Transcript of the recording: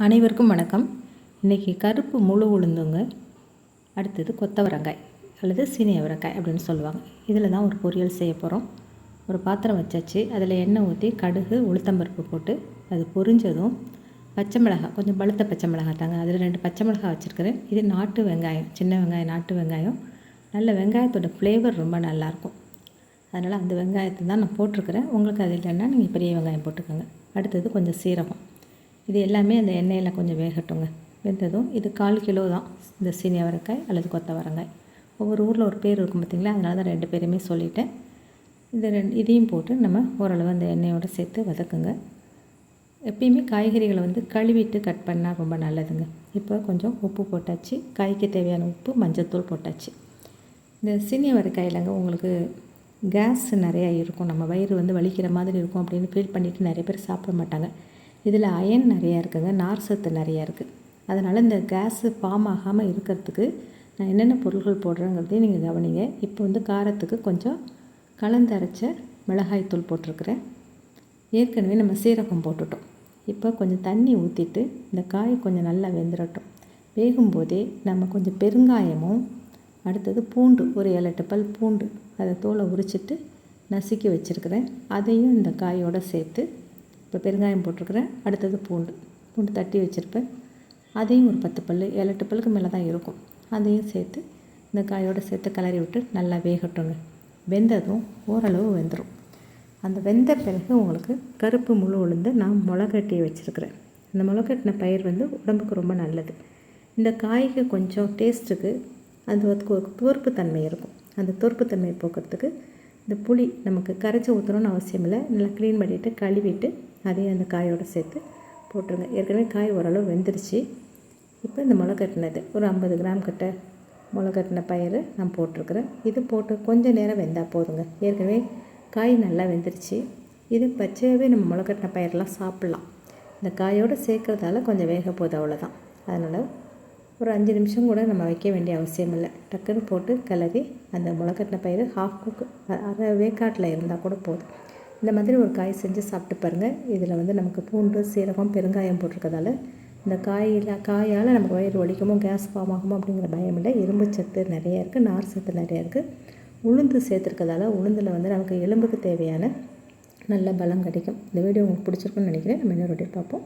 அனைவருக்கும் வணக்கம். இன்றைக்கி கருப்பு முழு உளுந்துங்க. அடுத்தது கொத்தவரங்காய் அல்லது சீனி அவரக்காய் அப்படின்னு சொல்லுவாங்க. இதில் தான் ஒரு பொரியல் செய்ய போகிறோம் ஒரு பாத்திரம் வச்சாச்சு. அதில் எண்ணெய் ஊற்றி கடுகு உளுத்தம்பருப்பு போட்டு அது பொரிஞ்சதும் பச்சை மிளகாய் கொஞ்சம் பழுத்த பச்சை மிளகாய் தாங்க. அதில் ரெண்டு பச்சை மிளகாய் வச்சுருக்கிறேன். இது நாட்டு வெங்காயம் சின்ன வெங்காயம் நாட்டு வெங்காயம். நல்ல வெங்காயத்தோட ஃப்ளேவர் ரொம்ப நல்லாயிருக்கும். அதனால் அந்த வெங்காயத்தை தான் நான் போட்டிருக்கிறேன். உங்களுக்கு அது இல்லைன்னா நீங்கள் பெரிய வெங்காயம் போட்டுக்கோங்க. அடுத்தது கொஞ்சம் சீரகம். இது எல்லாமே அந்த எண்ணெயில் கொஞ்சம் வேகட்டுங்க. வெந்ததும் இது கால் கிலோ தான். இந்த சீனியவரக்காய் அல்லது கொத்தவரங்காய். ஒவ்வொரு ஊரில் ஒரு பேர் இருக்கும் பார்த்திங்களா? அதனால தான் ரெண்டு பேருமே சொல்லிட்டேன். இந்த ரெண்டு இதையும் போட்டு நம்ம ஓரளவு அந்த எண்ணெயோடு சேர்த்து வதக்குங்க. எப்பயுமே காய்கறிகளை வந்து கழுவிட்டு கட் பண்ணால் ரொம்ப நல்லதுங்க. இப்போ கொஞ்சம் உப்பு போட்டாச்சு. காய்க்கு தேவையான உப்பு மஞ்சத்தூள் போட்டாச்சு. இந்த சீனிய அவரைக்காயிலங்க உங்களுக்கு கேஸ் நிறையா இருக்கும். நம்ம வயிறு வந்து வலிக்கிற மாதிரி இருக்கும் அப்படின்னு ஃபீல் பண்ணிவிட்டு நிறைய பேர் சாப்பிட மாட்டாங்க. இதில் அயன் நிறையா இருக்குங்க நார் சத்து நிறையா இருக்குது அதனால் இந்த கேஸு ஃபார்ம் ஆகாமல் இருக்கிறதுக்கு நான் என்னென்ன பொருள்கள் போடுறேங்கிறதையும் நீங்கள் கவனிங்க. இப்போ வந்து காரத்துக்கு கொஞ்சம் கலந்தரைச்ச மிளகாய்த்தூள் போட்டிருக்கிறேன். ஏற்கனவே நம்ம சீரகம் போட்டுட்டோம். இப்போ கொஞ்சம் தண்ணி ஊற்றிட்டு இந்த காய் கொஞ்சம் நல்லா வெந்துடட்டும் வேகும்போதே நம்ம கொஞ்சம் பெருங்காயமும் அடுத்தது பூண்டு ஒரு ஏழு எட்டு பல் பூண்டு அதை தோலை உரிச்சிட்டு நசுக்கி வச்சுருக்கிறேன். அதையும் இந்த காயோடு சேர்த்து இப்போ பெருங்காயம் போட்டிருக்கிறேன். அடுத்தது பூண்டு. பூண்டு தட்டி வச்சுருப்பேன். அதையும் ஒரு பத்து பல் ஏழு எட்டு பல்லுக்கு மேலே தான் இருக்கும். அதையும் சேர்த்து இந்த காயோடு சேர்த்து கிளறி விட்டு நல்லா வேகட்டுங்க. வெந்ததும் ஓரளவு வெந்துடும் அந்த வெந்த பிறகு உங்களுக்கு கருப்பு முழு உளுந்து நான் மிளகட்டியை வச்சுருக்கிறேன். அந்த முளைக்கட்டின பயிர் வந்து உடம்புக்கு ரொம்ப நல்லது. இந்த காய்க்கு கொஞ்சம் டேஸ்ட்டுக்கு அது ஒரு துவர்ப்பு தன்மை இருக்கும். அந்த துவர்ப்பு தன்மையை போக்குறதுக்கு இந்த புளி நமக்கு கரைச்சி ஊற்றணும்னு அவசியம் இல்லை. நல்லா க்ளீன் பண்ணிவிட்டு கழுவிட்டு அதையும் அந்த காயோடு சேர்த்து போட்டுருங்க. ஏற்கனவே காய் ஓரளவு வெந்துருச்சு. இப்போ இந்த முளை கட்டினது. ஒரு ஐம்பது கிராம் கிட்ட முளை கட்டின பயிர் நான் போட்டிருக்கிறேன். இது போட்டு கொஞ்சம் நேரம் வெந்தால் போதுங்க. ஏற்கனவே காய் நல்லா வெந்துருச்சு. இது பச்சையாகவே நம்ம முளை கட்டின பயிரெலாம் சாப்பிட்லாம். இந்த காயோடு சேர்க்குறதால கொஞ்சம் வேக போகுது அவ்வளோதான் அதனால் ஒரு அஞ்சு நிமிஷம் கூட நம்ம வைக்க வேண்டிய அவசியம் இல்லை. டக்குன்னு போட்டு கிளறி அந்த முளைக்கட்டின பயிர் ஹாஃப் குக் அரை வேக்காட்டில் இருந்தால் கூட போதும். இந்த மாதிரி ஒரு காய் செஞ்சு சாப்பிட்டு பாருங்கள் இதில் வந்து நமக்கு பூண்டு சீரகம் பெருங்காயம் போட்டிருக்கதால இந்த காயில் காயால் நமக்கு வயிறு ஒழிக்குமோ கேஸ் ஃபார்ம் ஆகுமோ அப்படிங்கிற பயம் இல்லை. இரும்பு சத்து நிறையா இருக்குது நார் சத்து நிறையா இருக்குது உளுந்து சேர்த்துருக்கதால உளுந்தில் வந்து நமக்கு எலும்புக்கு தேவையான நல்ல பலம் கிடைக்கும். இந்த வீடியோ உங்களுக்கு பிடிச்சிருக்குன்னு நினைக்கிறேன். நம்ம இன்னொரு பார்ப்போம்.